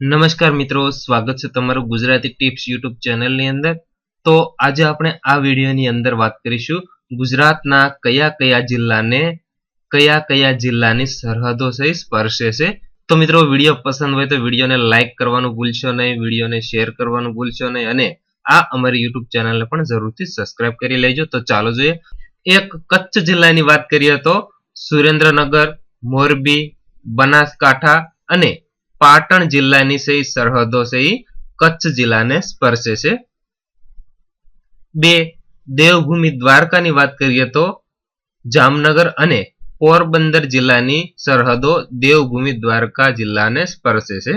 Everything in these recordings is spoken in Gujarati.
નમસ્કાર મિત્રો, સ્વાગત છે તમારું ગુજરાતી ટિપ્સ યુટ્યુબ ચેનલની અંદર. તો આજે આપણે આ વિડીયોની અંદર વાત કરીશું ગુજરાતના કયા કયા જિલ્લાને, કયા કયા જિલ્લાની સરહદો સહી સ્પર્શે છે. તો મિત્રો, વીડિયો પસંદ હોય તો વિડીયોને લાઇક કરવાનું ભૂલશો નહીં, વિડીયોને શેર કરવાનું ભૂલશો નહીં અને આ અમારી યુટ્યુબ ચેનલને પણ જરૂરથી સબસ્ક્રાઇબ કરી લેજો. તો ચાલો જોઈએ. એક કચ્છ જિલ્લાની વાત કરીએ તો સુરેન્દ્રનગર, મોરબી, બનાસકાંઠા અને પાટણ જિલ્લાની સે સરહદો છે એ કચ્છ જિલ્લાને સ્પર્શે છે. બે, દેવભૂમિ દ્વારકાની વાત કરીએ તો જામનગર અને પોરબંદર જિલ્લાની સરહદો દેવભૂમિ દ્વારકા જિલ્લાને સ્પર્શે છે.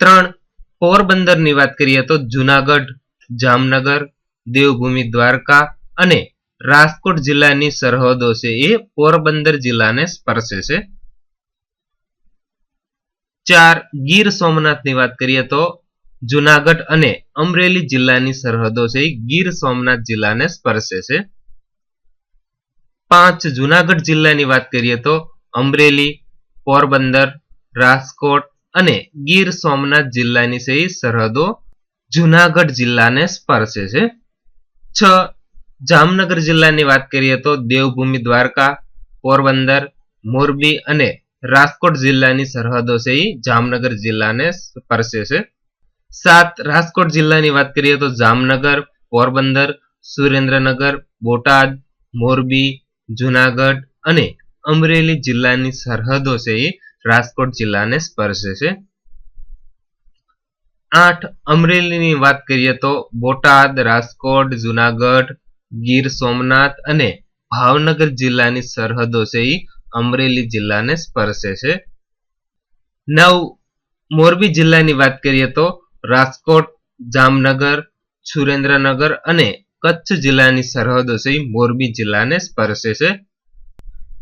ત્રણ, પોરબંદરની વાત કરીએ તો જુનાગઢ, જામનગર, દેવભૂમિ દ્વારકા અને રાજકોટ જિલ્લાની સરહદો છે એ પોરબંદર જિલ્લાને સ્પર્શે છે. ચાર ગીર સોમનાથની વાત કરીએ તો જુનાગઢ અને અમરેલી જિલ્લાની સરહદો છે. ગીર સોમનાથ જિલ્લાને સ્પર્શે છે. પાંચ જુનાગઢ જિલ્લાની વાત કરીએ તો અમરેલી, પોરબંદર, રાજકોટ અને ગીર સોમનાથ જિલ્લાની છે સરહદો જુનાગઢ જિલ્લાને સ્પર્શે છે. છ જામનગર જિલ્લાની વાત કરીએ તો દેવભૂમિ દ્વારકા, પોરબંદર, મોરબી અને રાજકોટ જિલ્લાની સરહદો છે એ જામનગર જિલ્લાને સ્પર્શે છે. સાત, રાજકોટ જિલ્લાની વાત કરીએ તો જામનગર, પોરબંદર, સુરેન્દ્રનગર, બોટાદ, મોરબી, જુનાગઢ અને અમરેલી જિલ્લાની સરહદો છે એ રાજકોટ જિલ્લાને સ્પર્શે છે. આઠ, અમરેલીની વાત કરીએ તો બોટાદ, રાજકોટ, જુનાગઢ, ગીર સોમનાથ અને ભાવનગર જિલ્લાની સરહદો છે એ અમરેલી જિલ્લાને સ્પર્શે છે. નવ, મોરબી જિલ્લાની વાત કરીએ તો રાજકોટ, જામનગર, સુરેન્દ્રનગર અને કચ્છ જિલ્લાની સરહદો છે મોરબી જિલ્લાને સ્પર્શે છે.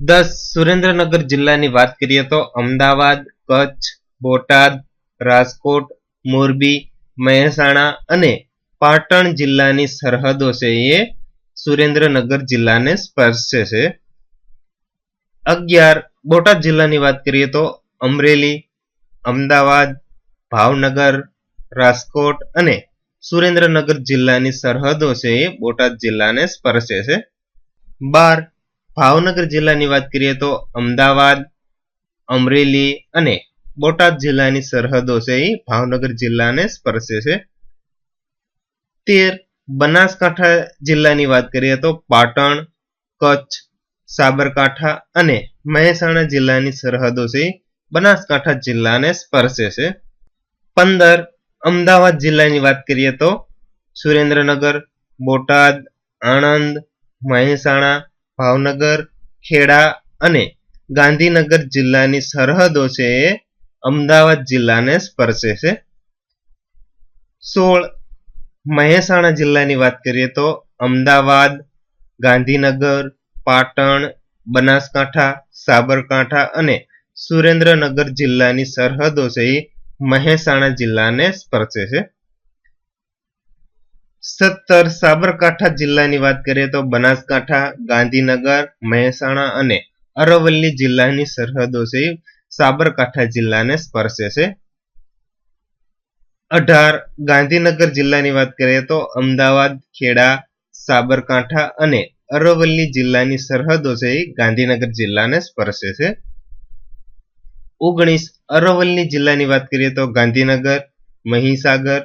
દસ, સુરેન્દ્રનગર જિલ્લાની વાત કરીએ તો અમદાવાદ, કચ્છ, બોટાદ, રાજકોટ, મોરબી, મહેસાણા અને પાટણ જિલ્લાની સરહદો છે એ સુરેન્દ્રનગર જિલ્લાને સ્પર્શે છે. અગિયાર, બોટાદ જિલ્લાની વાત કરીએ તો અમરેલી, અમદાવાદ, ભાવનગર, રાજકોટ અને સુરેન્દ્રનગર જિલ્લાની સરહદો છે એ બોટાદ જિલ્લાને સ્પર્શે છે. બાર, ભાવનગર જિલ્લાની વાત કરીએ તો અમદાવાદ, અમરેલી અને બોટાદ જિલ્લાની સરહદો છે એ ભાવનગર જિલ્લાને સ્પર્શે છે. તેર, બનાસકાંઠા જિલ્લાની વાત કરીએ તો પાટણ, કચ્છ સાબરકાંઠા અને મહેસાણા જિલ્લાની સરહદો છે. બનાસકાંઠા જિલ્લાને સ્પર્શે છે. પંદર, અમદાવાદ જિલ્લાની વાત કરીએ તો સુરેન્દ્રનગર, બોટાદ, આણંદ, મહેસાણા, ભાવનગર, ખેડા અને ગાંધીનગર જિલ્લાની સરહદો છે એ અમદાવાદ જિલ્લાને સ્પર્શે છે. સોળ, મહેસાણા જિલ્લાની વાત કરીએ તો અમદાવાદ, ગાંધીનગર પાટણ, બનાસકાંઠા, સાબરકાંઠા અને સુરેન્દ્રનગર જિલ્લાની સરહદો છે એ મહેસાણા જિલ્લાને સ્પર્શે છે. સત્તર સાબરકાંઠા જિલ્લાની વાત કરીએ તો બનાસકાંઠા, ગાંધીનગર, મહેસાણા અને અરવલ્લી જિલ્લાની સરહદો છે સાબરકાંઠા જિલ્લાને સ્પર્શે છે. અઢાર ગાંધીનગર જિલ્લાની વાત કરીએ તો અમદાવાદ, ખેડા, સાબરકાંઠા અને અરવલ્લી જિલ્લાની સરહદો છે એ ગાંધીનગર જિલ્લાને સ્પર્શે છે. ઓગણીસ, અરવલ્લી જિલ્લાની વાત કરીએ તો ગાંધીનગર, મહીસાગર,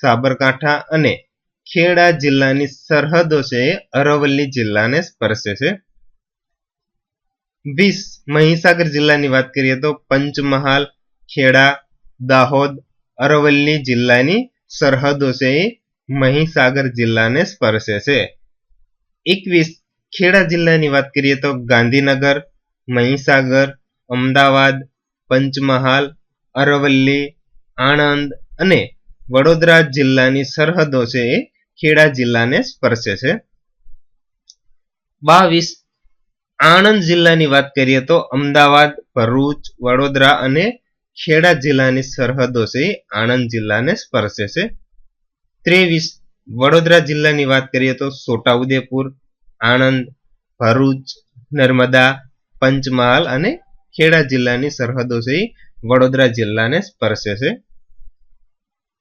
સાબરકાંઠા અને ખેડા જિલ્લાની સરહદો છે એ અરવલ્લી જિલ્લાને સ્પર્શે છે. વીસ, મહીસાગર જિલ્લાની વાત કરીએ તો પંચમહાલ, ખેડા, દાહોદ, અરવલ્લી જિલ્લાની સરહદો છે એ મહીસાગર જિલ્લાને સ્પર્શે છે. એકવીસ ખેડા જિલ્લાની વાત કરીએ તો ગાંધીનગર, મહીસાગર, અમદાવાદ, પંચમહાલ, અરવલ્લી, આણંદ અને વડોદરા જિલ્લાની સરહદો છે એ ખેડા જિલ્લાને સ્પર્શે છે. બાવીસ આણંદ જિલ્લાની વાત કરીએ તો અમદાવાદ, ભરૂચ, વડોદરા અને ખેડા જિલ્લાની સરહદો છે આણંદ જિલ્લાને સ્પર્શે છે. ત્રેવીસ વડોદરા જિલ્લાની વાત કરીએ તો છોટાઉદેપુર, આણંદ, ભરૂચ, નર્મદા, પંચમહાલ અને ખેડા જિલ્લાની સરહદો છે. વડોદરા જિલ્લાને સ્પર્શે છે.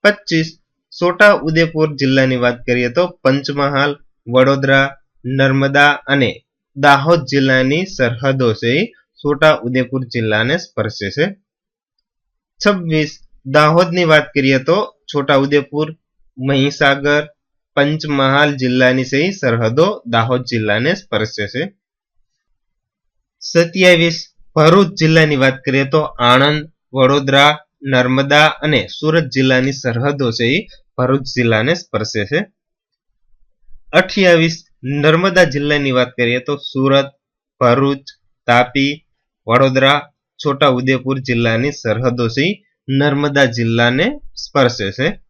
પચીસ છોટા ઉદેપુર જિલ્લાની વાત કરીએ તો પંચમહાલ, વડોદરા, નર્મદા અને દાહોદ જિલ્લાની સરહદો છે. છોટા ઉદેપુર જિલ્લાને સ્પર્શે છે. છવ્વીસ, દાહોદની વાત કરીએ તો છોટા ઉદેપુર મહીસાગર પંચમહાલ જિલ્લાની સહી સરહદો દાહોદ જિલ્લાને સ્પર્શે છે. સત્યાવીસ, ભરૂચ જિલ્લાની વાત કરીએ તો આણંદ, વડોદરા, નર્મદા અને સુરત જિલ્લાની સરહદો છે એ ભરૂચ જિલ્લાને સ્પર્શે છે. અઠ્યાવીસ, નર્મદા જિલ્લાની વાત કરીએ તો સુરત, ભરૂચ, તાપી, વડોદરા છોટા ઉદેપુર જિલ્લાની સરહદો છે નર્મદા જિલ્લાને સ્પર્શે છે.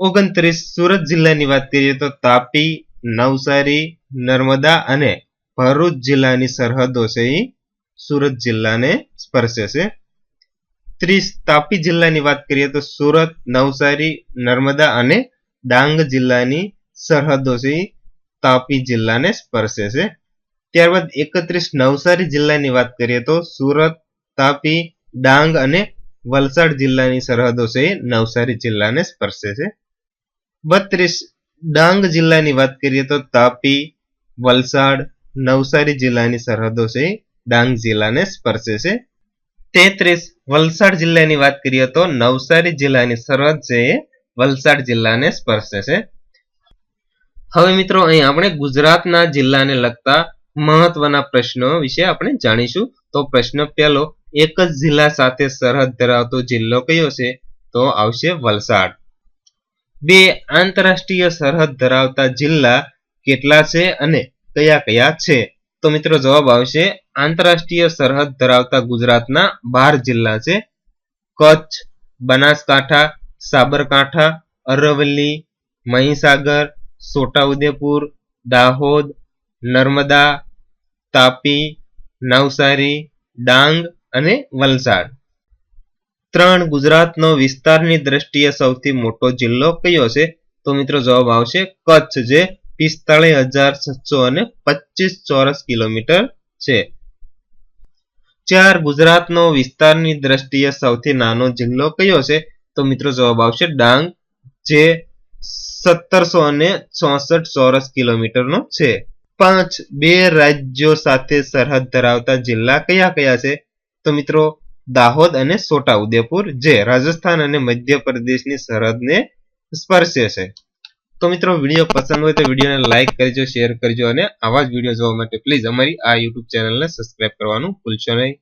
ઓગણત્રીસ સુરત જિલ્લાની વાત કરીએ તો તાપી, નવસારી, નર્મદા અને ભરૂચ જિલ્લાની સરહદો છે એ સુરત જિલ્લાને સ્પર્શે છે. ત્રીસ તાપી જિલ્લાની વાત કરીએ તો સુરત, નવસારી, નર્મદા અને ડાંગ જિલ્લાની સરહદો છે તાપી જિલ્લાને સ્પર્શે છે. ત્યારબાદ એકત્રીસ નવસારી જિલ્લાની વાત કરીએ તો સુરત, તાપી, ડાંગ અને વલસાડ જિલ્લાની સરહદો છે નવસારી જિલ્લાને સ્પર્શે છે. બત્રીસ. ડાંગ જિલ્લાની વાત કરીએ તો તાપી, વલસાડ, નવસારી જિલ્લાની સરહદો છે. ડાંગ જિલ્લાને સ્પર્શે છે. તેત્રીસ. વલસાડ જિલ્લાની વાત કરીએ તો નવસારી જિલ્લાની સરહદ છે એ વલસાડ જિલ્લાને સ્પર્શે છે. હવે મિત્રો અહીં આપણે ગુજરાતના જિલ્લાને લગતા મહત્વના પ્રશ્નો વિશે આપણે જાણીશું. તો પ્રશ્ન પહેલો, એક જ જિલ્લા સાથે સરહદ ધરાવતો જિલ્લો કયો છે? તો આવશે વલસાડ. બે આંતરરાષ્ટ્રીય સરહદ ધરાવતા જિલ્લા કેટલા છે અને કયા કયા છે? તો મિત્રો જવાબ આવશે, આંતરરાષ્ટ્રીય સરહદ ધરાવતા ગુજરાતના બાર જિલ્લા છે. કચ્છ, બનાસકાંઠા, સાબરકાંઠા, અરવલ્લી, મહીસાગર, છોટાઉદેપુર, દાહોદ, નર્મદા, તાપી, નવસારી, ડાંગ અને વલસાડ. ત્રણ ગુજરાતનો વિસ્તારની દ્રષ્ટિએ સૌથી મોટો જિલ્લો કયો છે? તો મિત્રો જવાબ આવશે કચ્છ જે પિસ્તાળીસ હજાર છસો અને પચીસ ચોરસ કિલોમીટર છે. ચાર ગુજરાતનો વિસ્તારની દ્રષ્ટિએ સૌથી નાનો જિલ્લો કયો છે? તો મિત્રો જવાબ આવશે ડાંગ જે સત્તરસો અને ચોસઠ ચોરસ કિલોમીટરનો છે. પાંચ બે રાજ્યો સાથે સરહદ ધરાવતા જિલ્લા કયા કયા છે? તો મિત્રો દાહોદ અને છોટા ઉદેપુર, જે રાજસ્થાન અને મધ્યપ્રદેશની સરહદને સ્પર્શે છે. તો મિત્રો, વીડિયો પસંદ હોય તો વિડીયોને લાઇક કરજો, શેર કરજો અને આવા જ વીડિયો જોવા માટે પ્લીઝ અમારી આ યુટ્યુબ ચેનલને સબસ્ક્રાઇબ કરવાનું ભૂલશો નહીં.